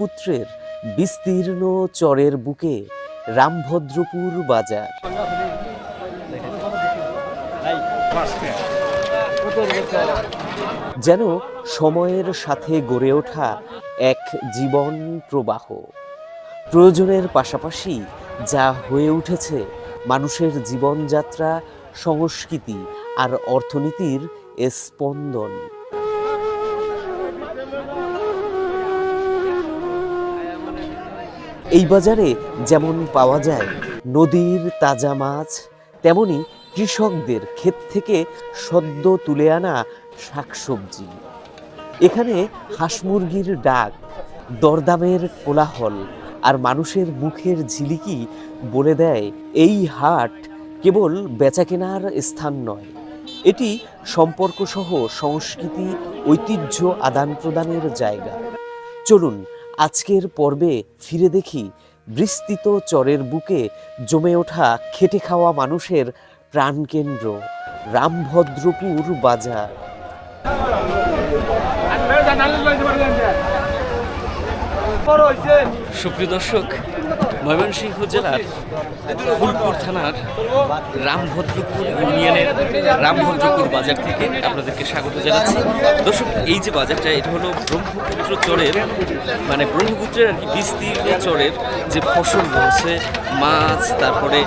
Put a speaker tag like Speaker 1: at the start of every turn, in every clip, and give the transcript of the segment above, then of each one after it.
Speaker 1: ব্রহ্মপুত্রের বিস্তীর্ণ চরের বুকে রামভদ্রপুর বাজার। যেন সময়ের সাথে গড়ে ওঠা এক জীবন প্রবাহ। প্রয়োজনের পাশাপাশি যা হয়ে উঠেছে, মানুষের জীবনযাত্রা, সংস্কৃতি আর অর্থনীতির স্পন্দন। এই বাজারে যেমন পাওয়া যায় নদীর তাজা মাছ, তেমনি কৃষকদের ক্ষেত থেকে সদ্য তুলে আনা শাকসবজি। এখানে হাঁস মুরগির ডাক, দরদামের কোলাহল আর মানুষের মুখের ঝিলিকি বলে দেয় এই হাট কেবল বেচাকেনার স্থান নয়। এটি সম্পর্কসহ সংস্কৃতি, ঐতিহ্য আদান প্রদানের জায়গা। চলুন আজকের পর্বে ফিরে দেখি বিস্তৃত চরের বুকে জমে ওঠা খেটে খাওয়া মানুষের প্রাণকেন্দ্র, রামভদ্রপুর বাজার। সুপ্রিয় দর্শক ময়মনসিংহ জেলার ফুলপুর থানার রামভদ্রপুর ইউনিয়নের রামভদ্রপুর বাজার থেকে আপনাদেরকে স্বাগত জানাচ্ছি। দর্শক, এই যে বাজারটা, এটা হলো ব্রহ্মপুত্র চরের মানে ব্রহ্মপুত্রের আর কি বিস্তীর্ণ চরের যে ফসল রয়েছে, মাছ, তারপরে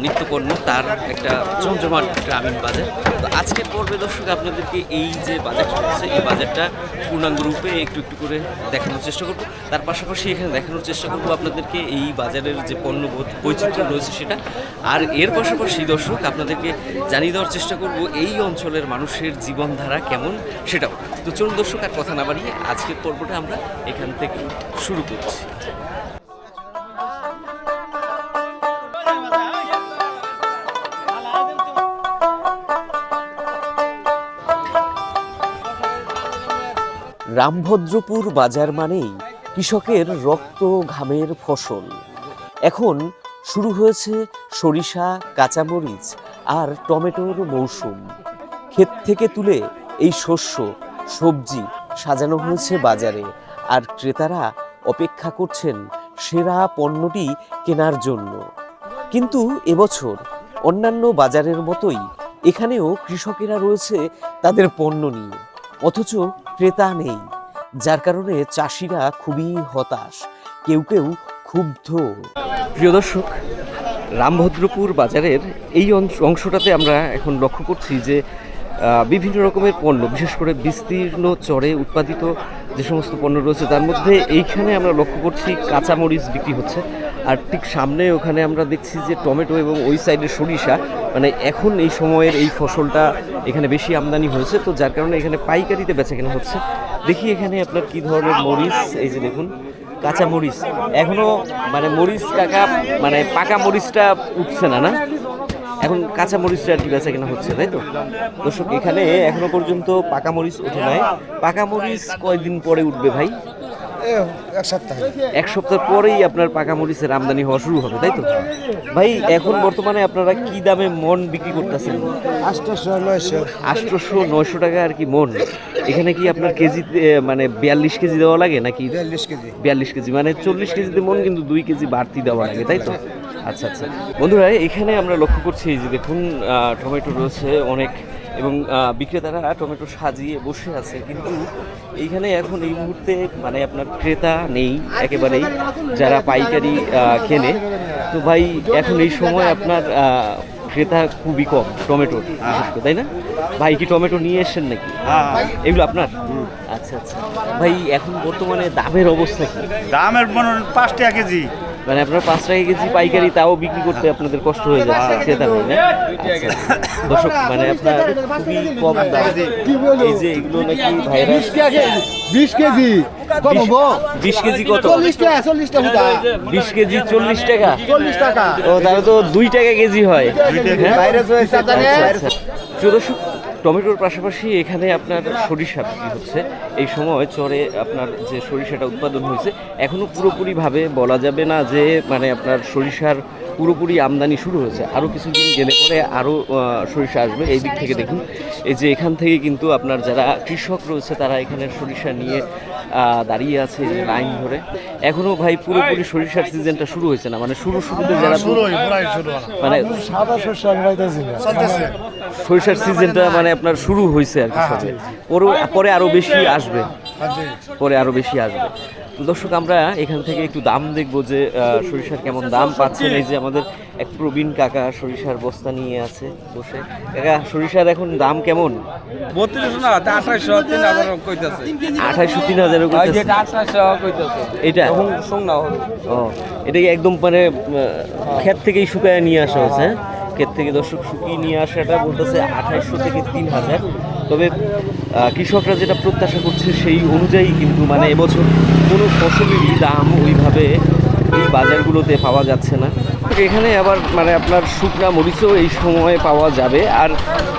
Speaker 1: নিত্যপণ্য তার একটা জমজমাট গ্রামীণ বাজার। তো আজকের পর্বে দর্শক, আপনাদেরকে এই যে বাজারটা রয়েছে এই বাজারটা পূর্ণাঙ্গ রূপে একটু একটু করে দেখানোর চেষ্টা করব। তার পাশাপাশি এখানে দেখানোর চেষ্টা করব আপনাদেরকে এই বাজারের যে পণ্য বৈ- বৈচিত্র্য রয়েছে সেটা। আর এর পাশাপাশি দর্শক, আপনাদেরকে জানিয়ে দেওয়ার চেষ্টা করব এই অঞ্চলের মানুষের জীবনধারা কেমন সেটাও। তো চলুন দর্শক, আর কথা না বাড়িয়ে আজকের পর্বটা আমরা এখান থেকে শুরু করছি। রামভদ্রপুর বাজার মানেই কৃষকের রক্ত ঘামের ফসল। এখন শুরু হয়েছে সরিষা, কাঁচামরিচ আর টমেটোর মৌসুম। ক্ষেত থেকে তুলে এই শস্য, সবজি সাজানো হয়েছে বাজারে আর ক্রেতারা অপেক্ষা করছেন সেরা পণ্যটি কেনার জন্য। কিন্তু এবছর অন্যান্য বাজারের মতোই এখানেও কৃষকেরা রয়েছে তাদের পণ্য নিয়ে। অথচ ক্রেতা নেই, যার কারণে চাষিরা খুবই হতাশ, কেউ কেউ ক্ষুব্ধ। প্রিয় দর্শক, রামভদ্রপুর বাজারের এই অংশ- অংশটাতে আমরা এখন লক্ষ্য করছি যে বিভিন্ন রকমের পণ্য, বিশেষ করে বিস্তীর্ণ চরে উৎপাদিত যে সমস্ত পণ্য রয়েছে, তার মধ্যে এইখানে আমরা লক্ষ্য করছি কাঁচামরিচ বিক্রি হচ্ছে। আর ঠিক সামনে ওখানে আমরা দেখছি যে টমেটো এবং ওই সাইডে সরিষা। মানে এখন এই সময়ের এই ফসলটা এখানে বেশি আমদানি হয়েছে, তো যার কারণে এখানে পাইকারিতে বেচা কেনা হচ্ছে। দেখি এখানে আপনার কি ধরনের মরিচ, এই যে দেখুন, কাঁচা মরিচ। এখনও মানে মরিচ কাকা মানে পাকা মরিচটা উঠছে না না? এখন কাঁচা মরিচটা আর কি বেচা কেনা হচ্ছে, তাই তো? দর্শক, এখানে এখনও পর্যন্ত পাকা মরিচ ওঠে নাই। পাকা মরিচ কয়দিন পরে উঠবে ভাই?
Speaker 2: এক সপ্তাহ।
Speaker 1: এক সপ্তাহ পরেই আপনার পাকা মরিচের আমদানি হওয়া শুরু হবে তাই তো? ভাই এখন বর্তমানে আপনারা কি দামে মন বিক্রি করতেছেন?
Speaker 2: আটশোশো নয়শো।
Speaker 1: আটশোশো নয়শো টাকা আর কি মন। এখানে কি আপনার কেজিতে মানে বিয়াল্লিশ কেজি দেওয়া লাগে নাকি?
Speaker 2: বিয়াল্লিশ কেজি।
Speaker 1: বিয়াল্লিশ কেজি মানে চল্লিশ কেজিতে মন কিন্তু দুই কেজি বাড়তি দেওয়া লাগে তাই তো? আচ্ছা আচ্ছা। বন্ধুরা এখানে আমরা লক্ষ্য করছি যে দেখুন টমেটো রয়েছে অনেক এবং বিক্রেতারা টমেটো সাজিয়ে বসে আছে। কিন্তু এইখানে এখন এই মুহূর্তে মানে আপনার ক্রেতা নেই একেবারেই যারা পাইকারি কেনে। তো ভাই এখন এই সময় আপনার ক্রেতা খুবই কম টমেটো তাই না? ভাই কি টমেটো নিয়ে এসেছেন নাকি? এগুলো আপনার? আচ্ছা আচ্ছা। ভাই এখন বর্তমানে দামের অবস্থা কি?
Speaker 3: দামের হয় পাঁচ টাকা কেজি।
Speaker 1: মানে আপনার পাঁচ টাকা কেজি পাইকারি তাও বিক্রি করতে আপনাদের কষ্ট হয়ে যাচ্ছে ক্রেতা নেই না আচ্ছা, দর্শক মানে আপনার খুবই কম দাম। এই যে এগুলো নাকি ভাইরাস
Speaker 2: বিশ কেজি।
Speaker 1: বিশ কেজি কত?
Speaker 2: চল্লিশ টাকা চল্লিশ টাকা।
Speaker 1: বিশ কেজি চল্লিশ টাকা?
Speaker 2: চল্লিশ টাকা।
Speaker 1: ও তাহলে তো দুই টাকা কেজি হয়। হ্যাঁ?
Speaker 2: ভাইরাস হয়েছে জানে
Speaker 1: টমেটোর পাশাপাশি এখানে আপনার সরিষা বিক্রি হচ্ছে। এই সময় চরে আপনার যে সরিষাটা উৎপাদন হয়েছে এখনও পুরোপুরিভাবে বলা যাবে না যে মানে আপনার সরিষার পুরোপুরি আমদানি শুরু হয়েছে। আরও কিছুদিন গেলে পরে আরও সরিষা আসবে। এই দিক থেকে দেখুন এই যে এখান থেকে কিন্তু আপনার যারা কৃষক রয়েছে তারা এখানে সরিষা নিয়ে দাঁড়িয়ে আছে লাইন ধরে। এখনও ভাই পুরোপুরি সরিষার সিজনটা শুরু হয়েছে না? মানে শুরু শুরুতে যারা মানে
Speaker 2: সাদা শস্য আমি পাইতেছি না।
Speaker 1: সরিষার সিজনটা মানে আপনার শুরু হয়েছে আর কি পরে পরে আরও বেশি আসবে। পরে আরও বেশি আসবে। দর্শক আমরা এখান থেকে একটু দাম দেখব যে আহ, সরিষার কেমন দাম পাচ্ছেন এই যে আমাদের এক প্রবীণ কাকা সরিষার বস্তা নিয়ে আছে বসে। কাকা সরিষার এখন দাম কেমন?
Speaker 4: বত্রিশ না আঠাশশো তিন হাজার কইতেছে।
Speaker 1: আঠাইশো তিন হাজারের
Speaker 4: আঠাশশো কইতেছে?
Speaker 1: এটা? ও এটা কি একদম মানে ক্ষেত থেকেই শুকায় নিয়ে আসা হয়েছে? হ্যাঁ? ক্ষেত থেকে দর্শক শুকিয়ে নিয়ে আসাটা বলতেছে আঠাইশশো থেকে তিন হাজার। তবে কৃষকরা যেটা প্রত্যাশা করছে সেই অনুযায়ী কিন্তু মানে এবছর কোনো ফসলেরই দাম ওইভাবে এই বাজারগুলোতে পাওয়া যাচ্ছে না। এখানে আবার মানে আপনার শুকনা মরিচও এই সময়ে পাওয়া যাবে। আর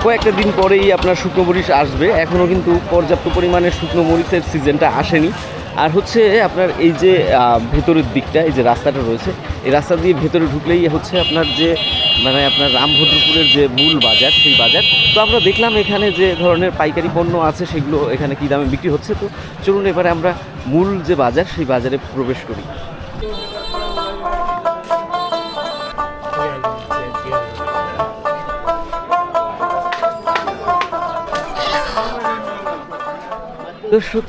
Speaker 1: কয়েকটা দিন পরেই আপনার শুকনো মরিচ আসবে। এখনও কিন্তু পর্যাপ্ত পরিমাণে শুকনো মরিচের সিজনটা আসেনি। আর হচ্ছে আপনার এই যে ভেতরের দিকটা, এই যে রাস্তাটা রয়েছে, এই রাস্তা দিয়ে ভেতরে ঢুকলেই হচ্ছে আপনার যে মানে আপনার রামভদ্রপুরের যে মূল বাজার, সেই বাজার। তো আমরা দেখলাম এখানে যে ধরনের পাইকারি পণ্য আছে, সেগুলো এখানে কী দামে বিক্রি হচ্ছে। তো চলুন এবারে আমরা মূল যে বাজার, সেই বাজারে প্রবেশ করি। দর্শক,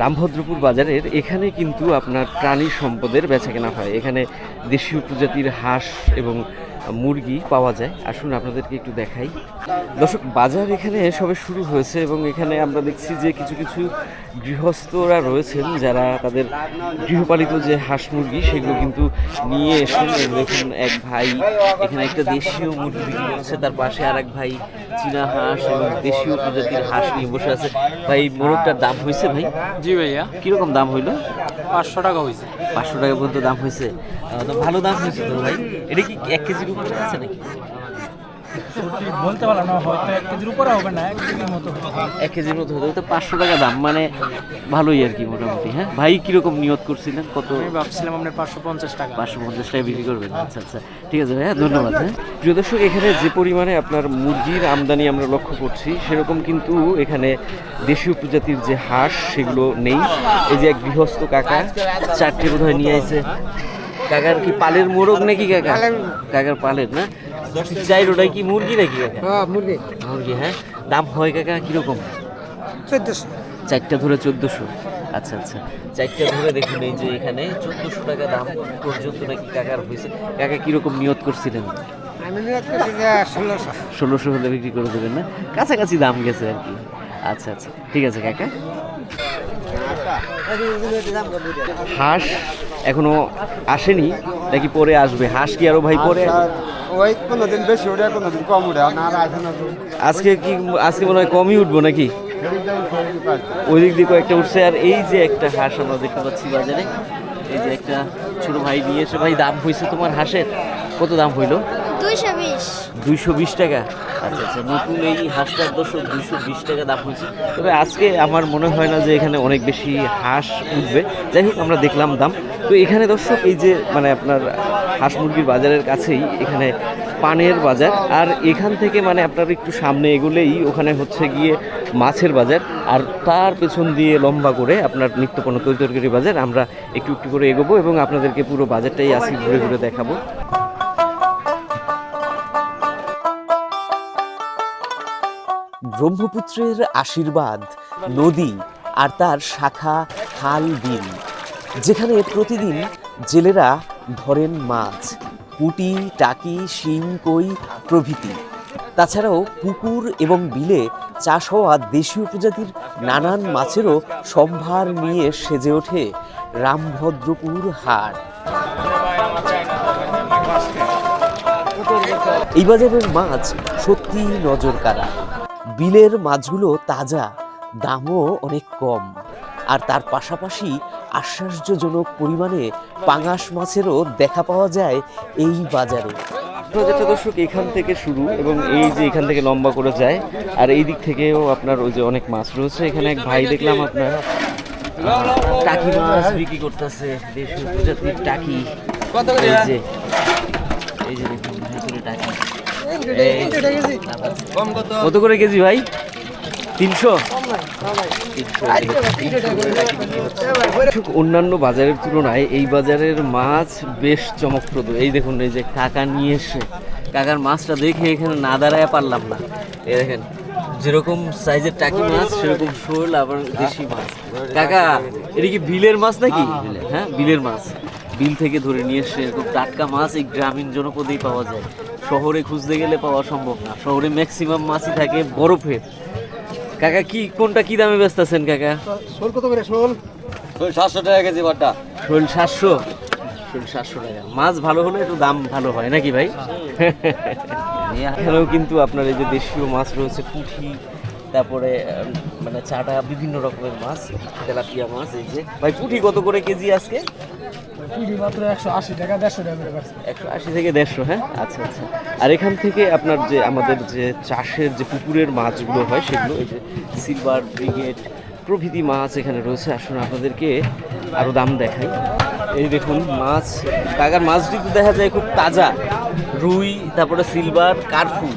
Speaker 1: রামভদ্রপুর বাজারের এখানে কিন্তু আপনার প্রাণী সম্পদের বেচাকেনা হয়। এখানে দেশীয় প্রজাতির হাঁস এবং মুরগি পাওয়া যায়। আসুন আপনাদেরকে একটু দেখাই। দর্শক বাজার এখানে সবে শুরু হয়েছে এবং এখানে আমরা দেখছি যে কিছু কিছু গৃহস্থরা রয়েছেন যারা তাদের গৃহপালিত যে হাঁস মুরগি সেগুলো কিন্তু নিয়ে এসে দেখুন এক ভাই এখানে একটা দেশীয় মুরগি বিক্রি করছে। তার পাশে আর এক ভাই চীনা হাঁস এবং দেশীয় প্রজাতির হাঁস নিয়ে বসে আছে। ভাই মোরগটার দাম হয়েছে ভাই?
Speaker 4: জি ভাইয়া।
Speaker 1: কীরকম দাম হইল?
Speaker 4: পাঁচশো টাকা হয়েছে
Speaker 1: পাঁচশো টাকা পর্যন্ত দাম হয়েছে। ভালো দাম হয়েছে তো ভাই? এটা কি এক উপরে আছে নাকি?
Speaker 4: বলতে পারলাম না হয়তো এক কেজির উপরে হবে না এক কেজির মতো
Speaker 1: এক কেজির মতো হতে তো পাঁচশো টাকা দাম মানে ভালোই আর কি মোটামুটি হ্যাঁ? ভাই কীরকম নিয়ত করছিলেন? কত?
Speaker 4: আমি ভাবছিলাম আপনার পাঁচশো পঞ্চাশ টাকা।
Speaker 1: পাঁচশো পঞ্চাশ টাকা বিক্রি করবেন আচ্ছা আচ্ছা ঠিক আছে ভাইয়া ধন্যবাদ হ্যাঁ? প্রিয় দর্শক এখানে যে পরিমাণে আপনার মুরগির আমদানি আমরা লক্ষ্য করছি সেরকম কিন্তু এখানে দেশীয় প্রজাতির যে হাঁস সেগুলো নেই। এই যে এক গৃহস্থ কাকা চারটে বোধহয় নিয়ে আইছে। কাকার কি পালের মোরগ নাকি কাকা? কাকার পালের না? চাই ওটাই কি মুরগি নাকি কাকা?
Speaker 4: হ্যাঁ মুরগি।
Speaker 1: মুরগি হ্যাঁ? দাম হয় কাকা কীরকম?
Speaker 4: চোদ্দশো।
Speaker 1: চারটা ধরে চোদ্দোশো। আচ্ছা আচ্ছা। চারটা ধরে দেখুন এই যে এখানে চোদ্দোশো টাকা দাম পর্যন্ত নাকি কাকার হয়েছে। কাকা কীরকম নিয়ত করছিলেন?
Speaker 4: আমি নিয়োগ করছি যে ষোলোশো।
Speaker 1: ষোলোশো হলে বিক্রি করে দেবেন না? কাছাকাছি দাম গেছে আর কি। আচ্ছা আচ্ছা। ঠিক আছে কাকা? হাঁস এখনও আসেনি নাকি পরে আসবে? হাঁস কি আরও ভাই পরে?
Speaker 2: ওই কোনোদিন বেশি ওঠে কোনোদিন কম তো।
Speaker 1: আজকে কি আজকে মনে হয় কমই উঠবো নাকি? ওই দিক দিয়ে কয়েকটা উঠছে আর এই যে একটা হাঁস আমরা দেখতে পাচ্ছি বাজারে এই যে একটা ছোট ভাই নিয়ে এসে ভাই দাম হয়েছে তোমার হাঁসের? কত দাম হইল?
Speaker 5: দুইশো বিশ।
Speaker 1: দুইশো বিশ টাকা? আচ্ছা আচ্ছা নতুন এই হাঁসটার দর্শক দুইশো বিশ টাকা দাম হয়েছে। তবে আজকে আমার মনে হয় না যে এখানে অনেক বেশি হাঁস উঠবে। যাই হোক, আমরা দেখলাম দাম। তো এখানে দর্শক, এই যে মানে আপনার হাঁস মুরগির বাজারের কাছেই এখানে পানের বাজার। আর এখান থেকে মানে আপনার একটু সামনে এগুলেই, ওখানে হচ্ছে গিয়ে মাছের বাজার। আর তার পেছন দিয়ে লম্বা করে আপনার নিত্যপণ্য তৈরি তরকারি বাজার। আমরা একটু একটু করে এগোবো এবং আপনাদেরকে পুরো বাজারটাই আসি ঘুরে ঘুরে দেখাবো। ব্রহ্মপুত্রের আশীর্বাদ, নদী আর তার শাখা খাল বিল, যেখানে প্রতিদিন জেলেরা ধরেন মাছ, পুঁটি, টাকি, শিং, কই প্রভৃতি। তাছাড়াও পুকুর এবং বিলে চাষ হওয়া দেশীয় প্রজাতির নানান মাছেরও সম্ভার নিয়ে সেজে ওঠে রামভদ্রপুর হাট। এই বাজারের মাছ সত্যি নজর কাড়া বিলের মাছগুলো তাজা, দামও অনেক কম। আর তার পাশাপাশি আশ্চর্যজনক পরিমাণে পাঙাশ মাছেরও দেখা পাওয়া যায় এই বাজারে। দর্শক, এখান থেকে শুরু এবং এই যে এখান থেকে লম্বা করে যায়, আর এই দিক থেকেও আপনার ওই যে অনেক মাছ রয়েছে। এখানে এক ভাই দেখলাম আপনার টাকি মাছ বিক্রি করতেছে, দেশীয় প্রজাতির টাকি। এই যে এই যে দেখুন। কত করে কেজি ভাই তিনশো অন্যান্য বাজারের তুলনায় এই বাজারের মাছ বেশ চমকপ্রদ এই দেখুন এই যে কাকা নিয়ে এসে কাকার মাছটা দেখে এখানে না দাঁড়ায় পারলাম না এই দেখেন যেরকম সাইজের টাকি মাছ সেরকম শোল আবার দেশি মাছ কাকা এটা কি বিলের মাছ নাকি হ্যাঁ বিলের মাছ বিল থেকে ধরে নিয়ে এসে এরকম টাটকা মাছ এই গ্রামীণ জনপদেই পাওয়া যায়। শহরে খুঁজতে গেলে পাওয়া সম্ভব না। শহরে ম্যাক্সিমাম মাছই থাকে বরফের। কাকা কি কোনটা কি দামে ব্যস্ত আছেন কাকা?
Speaker 2: শোল কত করে শোল?
Speaker 5: সাতশো টাকা কেজি বাটা
Speaker 1: শোল সাতশো? শোল সাতশো টাকা। মাছ ভালো হলে একটু দাম ভালো হয় নাকি ভাই? এখানেও কিন্তু আপনার এই যে দেশীয় মাছ রয়েছে পুঁটি তারপরে মানে চাটা বিভিন্ন রকমের মাছ তেলাপিয়া মাছ এই যে। ভাই পুঁটি কত করে কেজি আজকে?
Speaker 4: মাত্র একশো আশি টাকা দেড়শো টাকা
Speaker 1: একশো আশি থেকে দেড়শো হ্যাঁ? আচ্ছা আচ্ছা। আর এখান থেকে আপনার যে আমাদের যে চাষের যে পুকুরের মাছগুলো হয় সেগুলো এই যে সিলভার ব্রিগেড প্রভৃতি মাছ এখানে রয়েছে। আসুন আপনাদেরকে আরও দাম দেখাই। এই দেখুন মাছ কাকার মাছটি দেখা যায় খুব তাজা। রুই তারপরে সিলভার কার্ফু।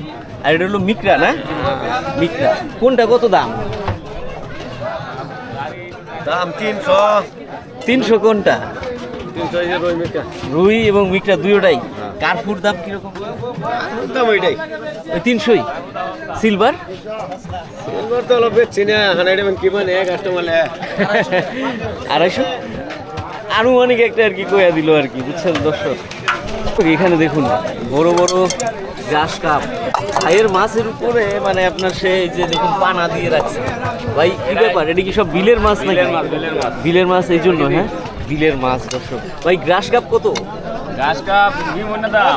Speaker 1: আর এটা হলো মিকরা না? মিকরা। কোনটা কত দাম?
Speaker 5: দাম তিনশো।
Speaker 1: তিনশো কোনটা?
Speaker 5: রুই
Speaker 1: এবং মিকরা দুইটাই। কার্ফুর দাম কীরকম?
Speaker 5: দাম ওইটাই।
Speaker 1: ওই তিনশোই? সিলভার?
Speaker 5: এবার তো অলপ বেচছি না হানাই দেবেন কি মানে কাস্টমার
Speaker 1: আড়াইশো? আনুমানিক একটা আর কি কয়া দিল আর কি বুঝছেন দর্শক? এখানে দেখুন বড় বড় গ্রাস কাপ। ভাইয়ের মাছের উপরে মানে আপনার সে যে দেখুন পানা দিয়ে রাখছে। ভাই কি ব্যাপার? এটা কি সব বিলের মাছ নাকি? বিলের মাছ এই জন্য হ্যাঁ? বিলের মাছ দর্শক। ভাই গ্রাস কাপ কত?
Speaker 3: ঘাস কাপ বিভিন্ন দাম।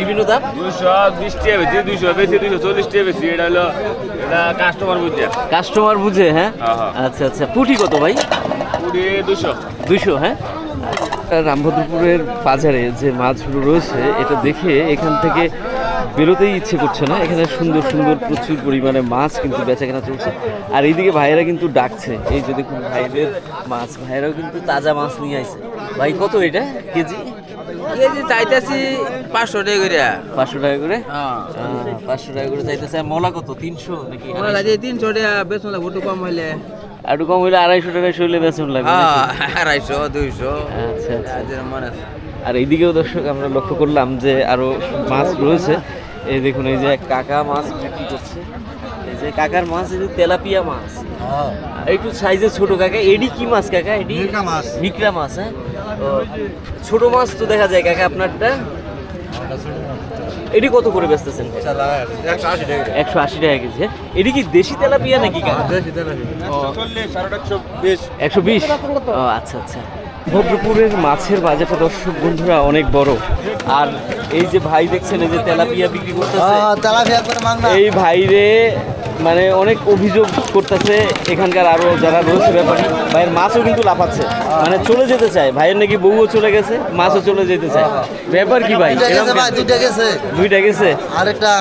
Speaker 1: বিভিন্ন দাম?
Speaker 3: দুইশো বিশ টাকা বেশি দুইশো বেশি দুইশো চল্লিশ টাকা বেশি। এটা হলো এটা কাস্টমার বুঝছে
Speaker 1: কাস্টমার বুঝে হ্যাঁ?
Speaker 3: হ্যাঁ, হ্যাঁ।
Speaker 1: আচ্ছা আচ্ছা। পুঁটি কত ভাই?
Speaker 3: দুশো
Speaker 1: দুইশো হ্যাঁ? রামভদ্রপুরের বাজারে যে মাছগুলো রয়েছে এটা দেখে এখান থেকে বেরোতেই ইচ্ছে করছে না। এখানে সুন্দর সুন্দর প্রচুর পরিমাণে মাছ কিন্তু বেচা কেনা চলছে। আর এইদিকে ভাইয়েরা কিন্তু ডাকছে। এই যে দেখুন ভাইদের মাছ। ভাইয়েরাও কিন্তু তাজা মাছ নিয়ে আসছে ভাই কত এটা? কেজি?
Speaker 6: কেজি চাইতেছি পাঁচশো টাকা করে।
Speaker 1: পাঁচশো টাকা করে?
Speaker 6: হ্যাঁ।
Speaker 1: পাঁচশো টাকা করে চাইতেছে। মলা কত? তিনশো নাকি
Speaker 6: তিনশো টাকা বেতন লাগবে একটু কম হইলে।
Speaker 1: আর একটু কম হইলে আড়াইশো টাকা শৈলে বেতন লাগবে
Speaker 6: হ্যাঁ আড়াইশো দুইশো।
Speaker 1: আচ্ছা আচ্ছা।
Speaker 6: মনে আছে।
Speaker 1: আর এইদিকেও দর্শক আমরা লক্ষ্য করলাম যে আরও মাছ রয়েছে। এই দেখুন এই যে এক কাকা মাছ বিক্রি করছে। এই যে কাকার মাছ এই যে তেলাপিয়া মাছ। আর একটু সাইজে ছোট কাকা। এডি কি মাছ কাকা? এডি মাছ। মিকরা মাছ হ্যাঁ? ও, ছোট মাছ তো দেখা যায় কাকা আপনারটা। এডি কত করে বেচতেছেন?
Speaker 5: একশো আশি টাকা
Speaker 1: একশো আশি টাকা কেজি হ্যাঁ? এডি কি দেশি তেলাপিয়া নাকি
Speaker 5: সাড়ে একশো বিশ।
Speaker 1: একশো বিশ? ও আচ্ছা আচ্ছা। ভদ্রপুরের মাছের বাজারটা দর্শক বন্ধুরা অনেক বড়। আর এই যে ভাই দেখছেন এই যে তেলাপিয়া বিক্রি করতেছে। এই ভাইরে মানে অনেক অভিযোগ করতেছে এখানকার আরও যারা রয়েছে ব্যাপারী। ভাইয়ের মাছও কিন্তু লাফাচ্ছে। মানে চলে যেতে চায়। ভাইয়ের নাকি বউও চলে গেছে মাছও চলে যেতে চায়। ব্যাপার কি ভাই?
Speaker 7: দুইটা গেছে
Speaker 1: দুইটা গেছে।
Speaker 7: আরেকটা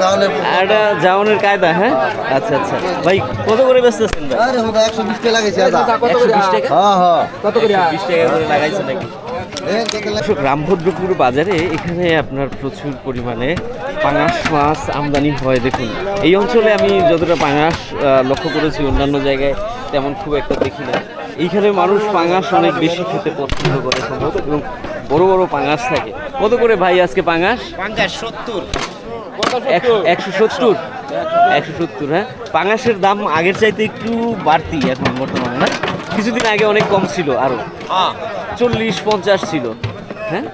Speaker 7: যাওয়ালে
Speaker 1: আর একটা জাওয়ানের কায়দা হ্যাঁ? আচ্ছা আচ্ছা। ভাই কত করে বেচতেছেন ভাই?
Speaker 7: আরে একশো বিশ টাকা লাগাইছে
Speaker 1: একশো বিশ টাকা।
Speaker 7: হ্যাঁ হ্যাঁ।
Speaker 1: কত করে বিশ টাকা করে লাগাইছে নাকি? রামভদ্রপুর বাজারে এখানে আপনার প্রচুর পরিমাণে পাঙাশ মাছ আমদানি হয়। দেখুন এই অঞ্চলে আমি যতটা পাঙাশ লক্ষ্য করেছি অন্যান্য জায়গায় তেমন খুব একটা দেখি না। এইখানে মানুষ পাঙাশ অনেক বেশি খেতে পছন্দ করে সম্ভবত এবং বড় বড় পাঙাশ থাকে। কত করে ভাই আজকে পাঙাশ? একশো- একশো সত্তর? একশো সত্তর হ্যাঁ। পাঙাশের দাম আগের চাইতে একটু বাড়তি এখন বর্তমানে না কিছুদিন আগে অনেক কম ছিল আরও। চল্লিশ পঞ্চাশ ছিল। হ্যাঁ?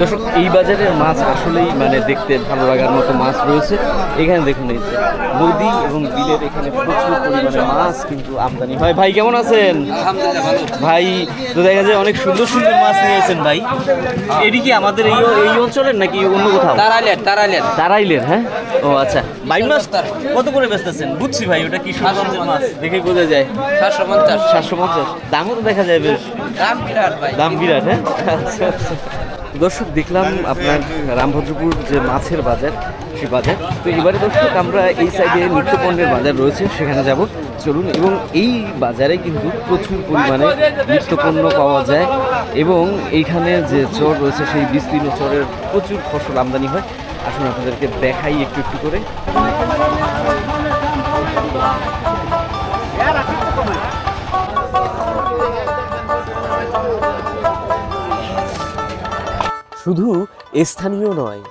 Speaker 1: দর্শক এই বাজারের মাছ আসলেই মানে দেখতে ভালো লাগার মতো মাছ রয়েছে। এখানে দেখুন এই যে নদী এবং বিলের এখানে প্রচুর পরিমাণে মাছ কিন্তু আমদানি হয়। ভাই কেমন আছেন? ভাই তো দেখা যায় অনেক সুন্দর সুন্দর মাছ নিয়েছেন ভাই। এটি কি আমাদের এই এই অঞ্চলের নাকি অন্য কোথাও?
Speaker 6: তারাইলেন তারাইলেন
Speaker 1: তারাইলের হ্যাঁ? ও আচ্ছা। ভাই মাছ কত করে বেচতেছেন? বুঝছি ভাই ওটা কি সুগন্ধের মাছ দেখে বোঝা যায়।
Speaker 6: সাতশো পঞ্চাশ।
Speaker 1: সাতশো পঞ্চাশ। দামও তো দেখা যায় বেশ।
Speaker 6: দাম বিরাট ভাই।
Speaker 1: দাম বিরাট হ্যাঁ? আচ্ছা আচ্ছা। দর্শক, দেখলাম আপনার রামভদ্রপুর যে মাছের বাজার সেই বাজার। তো এবারে দর্শক, আমরা এই সাইডে নিত্যপণ্যের বাজার রয়েছে, সেখানে যাব। চলুন, এবং এই বাজারে কিন্তু প্রচুর পরিমাণে নিত্যপণ্য পাওয়া যায় এবং এইখানে যে চর রয়েছে, সেই বিস্তীর্ণ চরের প্রচুর ফসল আমদানি হয়। আসুন আপনাদেরকে দেখাই একটু একটু করে। শুধু স্থানীয় নয়,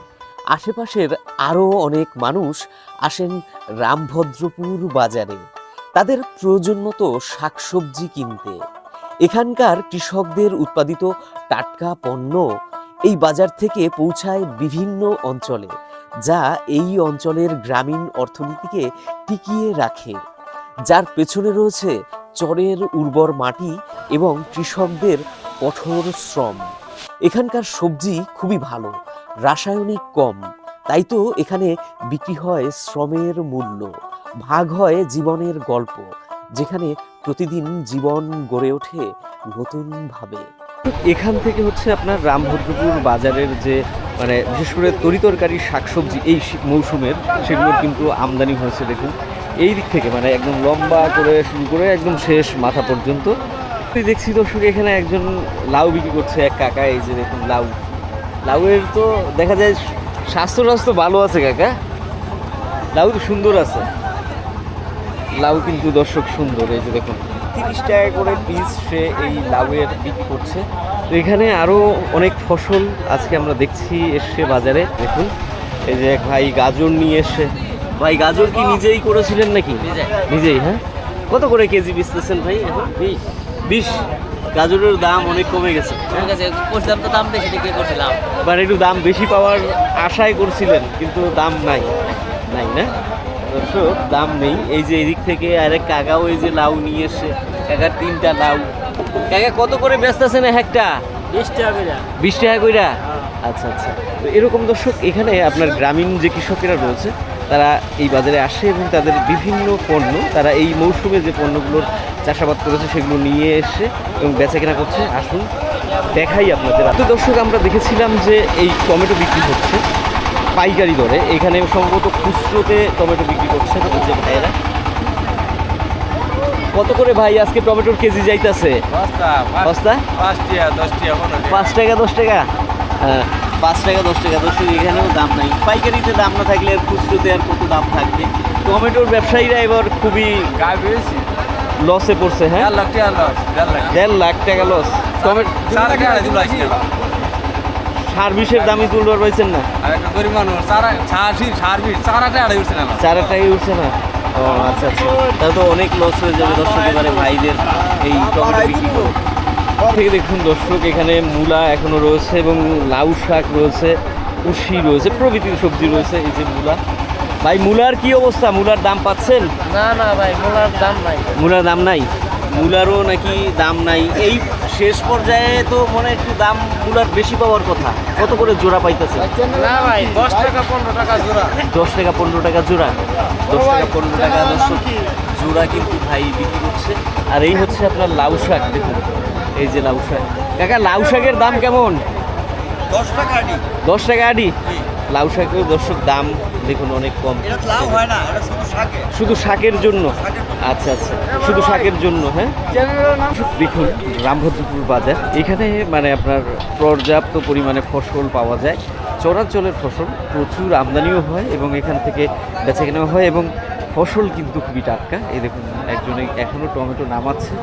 Speaker 1: আশেপাশের আরও অনেক মানুষ আসেন রামভদ্রপুর বাজারে। তাদের প্রয়োজন মতো শাকসবজি কিনতে। এখানকার কৃষকদের উৎপাদিত টাটকা পণ্য এই বাজার থেকে পৌঁছায় বিভিন্ন অঞ্চলে, যা এই অঞ্চলের গ্রামীণ অর্থনীতিকে টিকিয়ে রাখে। যার পেছনে রয়েছে চরের উর্বর মাটি এবং কৃষকদের কঠোর শ্রম। এখানকার সবজি খুবই ভালো, রাসায়নিক কম, তাই তো এখানে বিক্রি হয় শ্রমের মূল্য, ভাগ হয় জীবনের গল্প, যেখানে প্রতিদিন জীবন গড়ে ওঠে নতুনভাবে। এখান থেকে হচ্ছে আপনার রামভদ্রপুর বাজারের যে মানে বিশেষ করে তরিতরকারি শাকসবজি এই মৌসুমের সেগুলোর কিন্তু আমদানি হয়েছে দেখুন। এই দিক থেকে মানে একদম লম্বা করে শুরু করে একদম শেষ মাথা পর্যন্ত এই দেখছি দর্শক এখানে একজন লাউ বিক্রি করছে, এক কাকা, এই যে দেখুন লাউ। লাউয়ের তো দেখা যায় স্বাস্থ্য স্বাস্থ্য ভালো আছে কাকা। লাউ তো সুন্দর আছে। লাউ কিন্তু দর্শক সুন্দর, এই যে দেখুন। তিরিশ টাকা করে পিস সে এই লাউয়ের বিক্রি করছে। তো এখানে আরও অনেক ফসল আজকে আমরা দেখছি এসছে বাজারে, দেখুন। এই যে ভাই গাজর নিয়ে এসে ভাই, গাজর কি নিজেই করেছিলেন নাকি? নিজেই হ্যাঁ? কত করে কেজি বেচতেছেন ভাই এখন? বিশ। বিশ গাজরের দাম অনেক কমে গেছে।
Speaker 6: ঠিক আছে করছিলাম তো দাম বেশি বিক্রি করছিলাম।
Speaker 1: এবার একটু দাম বেশি পাওয়ার আশাই করছিলেন কিন্তু দাম নাই। নাই না? দর্শক দাম নেই। এই যে এদিক থেকে আরেক কাকাও এই যে লাউ নিয়ে এসে কাকার তিনটা লাউ। কাকা কত করে ব্যস্ত আছেন একটা?
Speaker 4: বিশ টাকা করে।
Speaker 1: বিশ টাকা কইরা আচ্ছা আচ্ছা। তো এরকম দর্শক এখানে আপনার গ্রামীণ যে কৃষকেরা রয়েছে তারা এই বাজারে আসে এবং তাদের বিভিন্ন পণ্য তারা এই মৌসুমে যে পণ্যগুলোর চাষাবাদ করেছে সেগুলো নিয়ে এসে এবং বেচা কেনা করছে। আসুন দেখাই আপনাদের। তো দর্শক আমরা দেখেছিলাম যে এই টমেটো বিক্রি হচ্ছে পাইকারি দরে। এখানে সম্ভবত খুচরোতে টমেটো বিক্রি করছে যে ভাইয়েরা। কত করে ভাই আজকে টমেটোর কেজি যাইতেছে? বস্তা
Speaker 5: পাঁচ টাকা দশ টাকা।
Speaker 1: পাঁচ টাকা দশ টাকা? হ্যাঁ। পাঁচ টাকা দশ টাকা দশ টাকা এখানেও দাম নাই। পাইকারিতে দাম না থাকলে আর খুচরোতে আর কত দাম থাকবে? টমেটোর ব্যবসায়ীরা এবার খুবই লসে পড়ছে হ্যাঁ?
Speaker 5: দেড় লাখ
Speaker 1: টাকা লস টমেটো
Speaker 5: সারা টাকা দিল
Speaker 1: দামই তুলবার পাইছেন না? চার টাকাই উঠছে না ও আচ্ছা আচ্ছা। তাহলে তো অনেক লস হয়ে যাবে দর্শক এবারে ভাইদের এই টমেটো বিক্রি করে। থেকে দেখুন দর্শক এখানে মূলা এখনও রয়েছে এবং লাউ শাক রয়েছে উশি রয়েছে প্রভৃতির সবজি রয়েছে এই যে মূলা। ভাই মূলার কি অবস্থা? মূলার দাম পাচ্ছেন?
Speaker 6: না না ভাই মোলার দাম নাই।
Speaker 1: মূলার দাম নাই? মূলারও নাকি দাম নাই। এই শেষ পর্যায়ে তো মনে একটু দাম মূলার বেশি পাওয়ার কথা। কত করে জোড়া পাইতেছে?
Speaker 6: না ভাই দশ টাকা পনেরো টাকা জোড়া।
Speaker 1: দশ টাকা পনেরো টাকা জোড়া। দশ টাকা পনেরো টাকা দশ জোড়া কিন্তু ভাই বিক্রি করছে আর এই হচ্ছে আপনার লাউ শাক দেখুন। এই যে লাউ শাক। কাকা লাউ শাকের দাম কেমন?
Speaker 7: দশ টাকা আটি।
Speaker 1: দশ টাকা আডি লাউ শাকের দর্শক দাম দেখুন অনেক কম।
Speaker 7: হয় শুধু শাকে।
Speaker 1: শুধু শাকের জন্য? আচ্ছা আচ্ছা। শুধু শাকের জন্য হ্যাঁ? দেখুন রামভদ্রপুর বাজার। এখানে মানে আপনার পর্যাপ্ত পরিমাণে ফসল পাওয়া যায়। চরাঞ্চলের ফসল প্রচুর আমদানিও হয় এবং এখান থেকে বেচা কেনাও হয় এবং ফসল কিন্তু খুবই টাটকা। এই দেখুন, একজনে এখনও টমেটো নামাচ্ছে।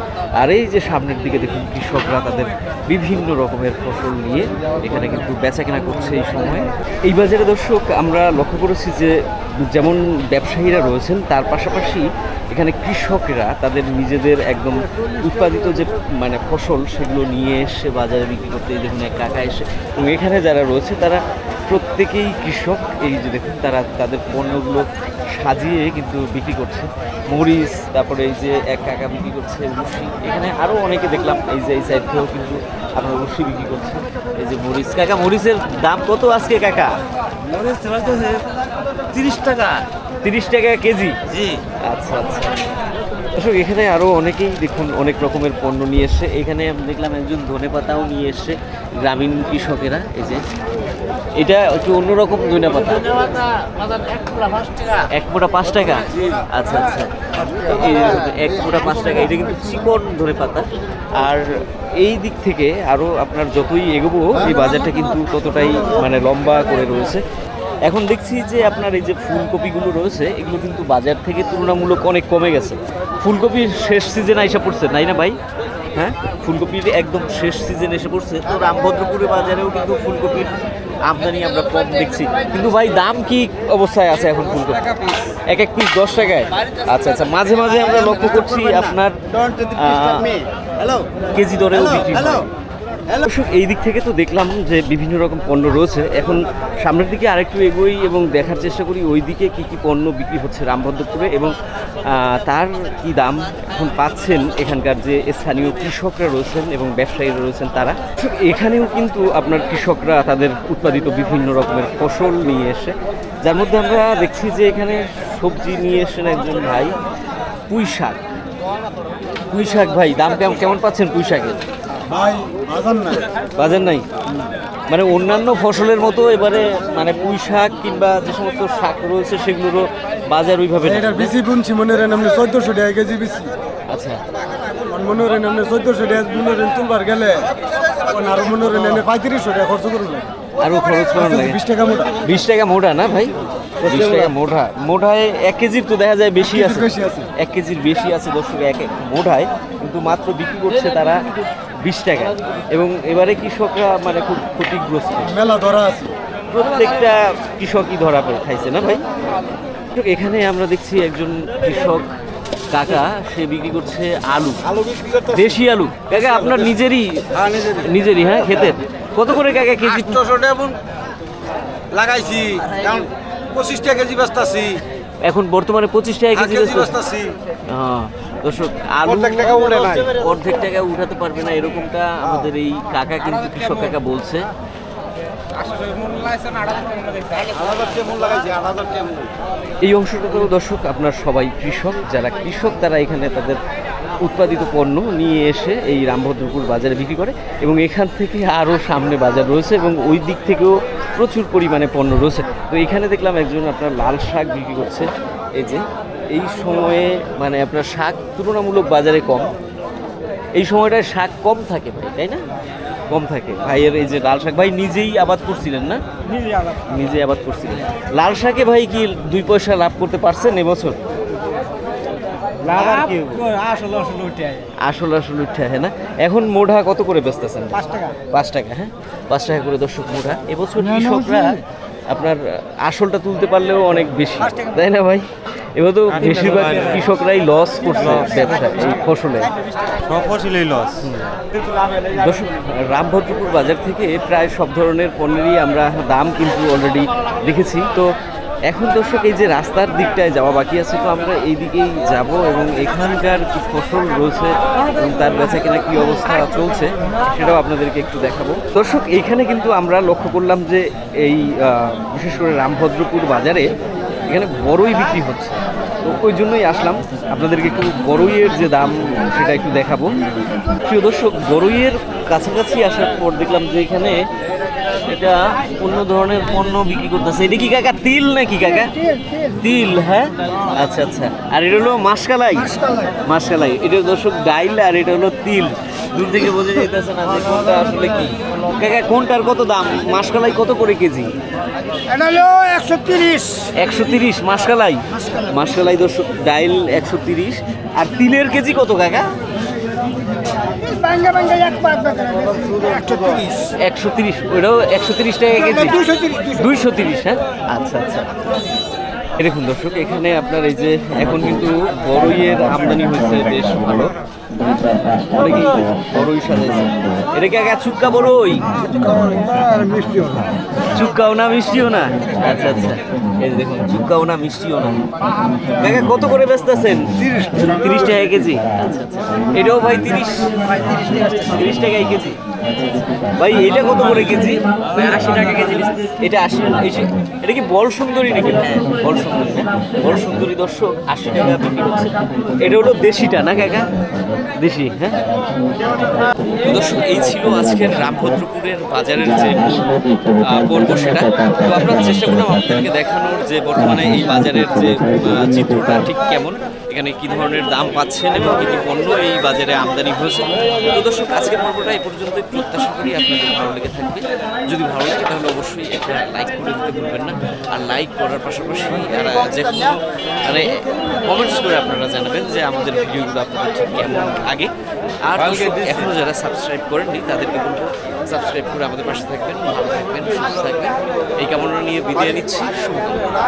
Speaker 1: আর এই যে সামনের দিকে দেখুন, কৃষকরা তাদের বিভিন্ন রকমের ফসল নিয়ে এখানে কিন্তু বেচা কেনা করছে এই সময়। এই বাজারে দর্শক, আমরা লক্ষ্য করেছি যে যেমন ব্যবসায়ীরা রয়েছেন, তার পাশাপাশি এখানে কৃষকরা তাদের নিজেদের একদম উৎপাদিত যে মানে ফসল, সেগুলো নিয়ে এসে বাজারে বিক্রি করতে এক কাকা এসে। এবং এখানে যারা রয়েছে, তারা প্রত্যেকেই কৃষক। এই যে দেখুন তারা তাদের পণ্যগুলো সাজিয়ে কিন্তু বিক্রি করছে। মরিচ তারপরে এই যে এক কাকা বিক্রি করছে মুসি এখানে আরও অনেকে দেখলাম এই যে এই সাইড থেকেও কিন্তু আপনার মুসি বিক্রি করছে এই যে মরিচ। কাকা মরিচের দাম কত আজকে কাকা?
Speaker 4: তিরিশ টাকা।
Speaker 1: তিরিশ টাকা কেজি?
Speaker 7: জি।
Speaker 1: আচ্ছা আচ্ছা। দর্শক এখানে আরও অনেকেই দেখুন অনেক রকমের পণ্য নিয়ে এসছে। এখানে দেখলাম একজন ধনে পাতাও নিয়ে এসছে গ্রামীণ কৃষকেরা। এই যে এটা একটু অন্যরকম ধনে পাতা? এক মোটা পাঁচ টাকা? আচ্ছা আচ্ছা। এক মোটা পাঁচ টাকা, এটা কিন্তু চিকন ধনে পাতা। আর এই দিক থেকে আরও আপনার যতই এগোবো, এই বাজারটা কিন্তু ততটাই মানে লম্বা করে রয়েছে। এখন দেখছি যে আপনার এই যে ফুলকপিগুলো রয়েছে, এগুলো কিন্তু বাজার থেকে তুলনামূলক অনেক কমে গেছে। ফুলকপির শেষ সিজন আইসা পড়ছে তাই না ভাই? হ্যাঁ? ফুলকপির একদম শেষ সিজন এসে পড়ছে। তো রামভদ্রপুরে বাজারেও কিন্তু ফুলকপির আমদানি আমরা কম দেখছি। কিন্তু ভাই দাম কি অবস্থায় আছে এখন ফুলকপি এক এক পিস দশ টাকায়? আচ্ছা আচ্ছা মাঝে মাঝে আমরা লক্ষ্য করছি আপনার কেজি দরেও বিক্রি এই দিক থেকে তো দেখলাম যে বিভিন্ন রকম পণ্য রয়েছে। এখন সামনের দিকে আরেকটু এগোই এবং দেখার চেষ্টা করি, ওই দিকে কী কী পণ্য বিক্রি হচ্ছে রামভদ্রপুরে এবং তার কি দাম এখন পাচ্ছেন এখানকার যে স্থানীয় কৃষকরা রয়েছেন এবং ব্যবসায়ীরা রয়েছেন তারা। এখানেও কিন্তু আপনার কৃষকরা তাদের উৎপাদিত বিভিন্ন রকমের ফসল নিয়ে এসে, যার মধ্যে আমরা দেখছি যে এখানে সবজি নিয়ে এসেছেন একজন ভাই পুঁই শাক পুঁই শাক ভাই, দাম কেমন পাচ্ছেন পুঁই শাকের
Speaker 2: ভাই বাজার নাই।
Speaker 1: বাজার নাই? মানে অন্যান্য ফসলের মতো এবারে মানে পুঁই শাক কিংবা যে সমস্ত শাক রয়েছে সেগুলোরও বাজার ওইভাবে না।
Speaker 2: এটার বেশি বুনছি মনে রেন আপনি চোদ্দশো টাকা কেজি বেশি।
Speaker 1: আচ্ছা।
Speaker 2: মনে রেন আপনি চোদ্দশো টাকা মনে রেন তুলবার গেলে আরও মনে রেন এনে পঁয়ত্রিশশো টাকা খরচ করুন
Speaker 1: আরও খরচ করার লাগে
Speaker 2: বিশ টাকা মোটা।
Speaker 1: বিশ টাকা মোটা না ভাই? বিশ টাকা মোটা। মোটায় এক কেজির তো দেখা যায় বেশি আছে।
Speaker 2: বেশি আছে।
Speaker 1: এক কেজির বেশি আছে দর্শক এক এক মোটায়। কিন্তু মাত্র বিক্রি করছে তারা বিশ টাকা। এবং এবারে কৃষকরা মানে খুব ক্ষতিগ্রস্ত।
Speaker 2: মেলা ধরা আছে।
Speaker 1: প্রত্যেকটা কৃষকই ধরা পড়ে খাইছে না ভাই? এখানে আমরা দেখছি একজন কৃষক কাকা সে বিক্রি করছে আলু।
Speaker 7: আলু বিক্রি করতে
Speaker 1: দেশি আলু। কাকা আপনার নিজেরই?
Speaker 7: হ্যাঁ
Speaker 1: নিজেরই। হ্যাঁ খেতের কত করে কাকা কেজি?
Speaker 7: লাগাইছি। এখন পঁচিশ টাকা কেজি বেচতাছি।
Speaker 1: এখন বর্তমানে পঁচিশ টাকা কেজি
Speaker 7: কেজি
Speaker 1: বেচতেছে। হ্যাঁ, দর্শক আলু
Speaker 2: টাকা উঠে নাই।
Speaker 1: অর্ধেক টাকা উঠাতে পারবে না এরকমটা আমাদের এই কাকা কিন্তু কৃষক কাকা বলছে। এই অংশটাতেও দর্শক আপনার সবাই কৃষক যারা কৃষক তারা এখানে তাদের উৎপাদিত পণ্য নিয়ে এসে এই রামভদ্রপুর বাজারে বিক্রি করে এবং এখান থেকে আরও সামনে বাজার রয়েছে এবং ওই দিক থেকেও প্রচুর পরিমাণে পণ্য রয়েছে। তো এখানে দেখলাম একজন আপনার লাল শাক বিক্রি করছে। এই যে এই সময়ে মানে আপনার শাক তুলনামূলক বাজারে কম। এই সময়টায় শাক কম থাকে ভাই তাই না? কম থাকে। ভাইয়ের এই যে লাল শাক ভাই নিজেই আবাদ করছিলেন না? নিজে আবাদ করছিলেন। লাল শাকে ভাই কি দুই পয়সা লাভ করতে পারছেন এবছর?
Speaker 4: আসলে আসলে উঠে আয়।
Speaker 1: আসলে আসলে উঠে হ্যাঁ না? এখন মোঢা কত করে বেচতেছেন?
Speaker 4: পাঁচ টাকা।
Speaker 1: পাঁচ টাকা হ্যাঁ? পাঁচ টাকা করে দর্শক মোটা এবছর কৃষকরা আপনার আসলটা তুলতে পারলেও অনেক বেশি। তাই না ভাই? এবার তো বেশিরভাগ কৃষকরাই লস করছে এই ফসলে।
Speaker 2: ফসলেই লস
Speaker 1: দর্শক রামভদ্রপুর বাজার থেকে প্রায় সব ধরনের পণ্যেরই আমরা দাম কিন্তু অলরেডি দেখেছি। তো এখন দর্শক এই যে রাস্তার দিকটায় যাওয়া বাকি আছে তো আমরা এই দিকেই যাব এবং এখানকার কি ফসল রয়েছে এবং তার বেচা কেনা কি অবস্থা চলছে সেটাও আপনাদেরকে একটু দেখাবো। দর্শক এইখানে কিন্তু আমরা লক্ষ্য করলাম যে এই বিশেষ করে রামভদ্রপুর বাজারে এখানে বড়ই বিক্রি হচ্ছে। তো ওই জন্যই আসলাম। আপনাদেরকে একটু বড়ইয়ের যে দাম সেটা একটু দেখাবো। প্রিয় দর্শক বড়ইয়ের কাছাকাছি আসার পর দেখলাম যে এখানে এটা অন্য ধরনের পণ্য বিক্রি করতেছে। এটা কি কাকা তিল নাকি কাকা? তিল হ্যাঁ? আচ্ছা আচ্ছা। আর এটা হলো মাসকালাই। মাসকালাই। এটা দর্শক ডাইল আর এটা হলো তিল। দূর থেকে বোঝা যাইতেছে না যে কোনটা আসলে কি? কাকা কোনটার কত দাম? মাসকালাই কত করে কেজি?
Speaker 2: এটা হলো একশো তিরিশ।
Speaker 1: একশো তিরিশ মাসকালাই? মাসকালাই। দর্শক ডাইল একশো তিরিশ। আর তিলের কেজি কত কাকা?
Speaker 2: একশো তিরিশ।
Speaker 1: ওইটাও একশো তিরিশ টাকা কেজি? দুইশো তিরিশ হ্যাঁ? আচ্ছা আচ্ছা। দেখুন দর্শক এখানে আপনার এই যে এখন কিন্তু বড়ইয়ের আমদানি হয়েছে বেশ ভালো। চুক্কাও না মিষ্টিও না আচ্ছা আচ্ছা দেখুন চুক্কাও না মিষ্টিও না। কত করে বেচতেছেন তিরিশ টাকা। কেজি আচ্ছা আচ্ছা এটাও ভাই তিরিশ তিরিশ টাকা কেজি। ভাই এটা কত করে কেজি? আশি টাকা কেজি এটা আশি এটা কি বল সুন্দরী নাকি? হ্যাঁ বল সুন্দরী। হ্যাঁ বল সুন্দরী দর্শক আশি টাকা বিক্রি হচ্ছে। এটা হলো দেশিটা না কাকা? দেশি হ্যাঁ? দর্শক এই ছিল আজকের রামভদ্রপুরের বাজারের যে পর্ব সেটা। তো আমরা চেষ্টা করলাম আপনাদেরকে দেখানোর যে বর্তমানে এই বাজারের যে চিত্রটা ঠিক কেমন। এখানে কি ধরনের দাম পাচ্ছেন এবং কি কি পণ্য এই বাজারে আমদানি হয়েছে? তো দর্শক আজকের পর্বটা এই পর্যন্তই। প্রত্যাশা করি আপনাদের ভালো লেগে থাকবে। যদি ভালো লাগে তাহলে অবশ্যই একটা লাইক করে দিতে ভুলবেন না। আর লাইক করার পাশাপাশি আর যে মানে কমেন্টস করে আপনারা জানাবেন যে আমাদের ভিডিওগুলো আপনাদের ঠিক কেমন লাগে। আর এখনও যারা সাবস্ক্রাইব করেননি তাদেরকে বলব সাবস্ক্রাইব করে আমাদের পাশে থাকবেন ভালো থাকবেন সুস্থ থাকবেন। এই কামনা নিয়ে বিদায় নিচ্ছি। শুভকামনা।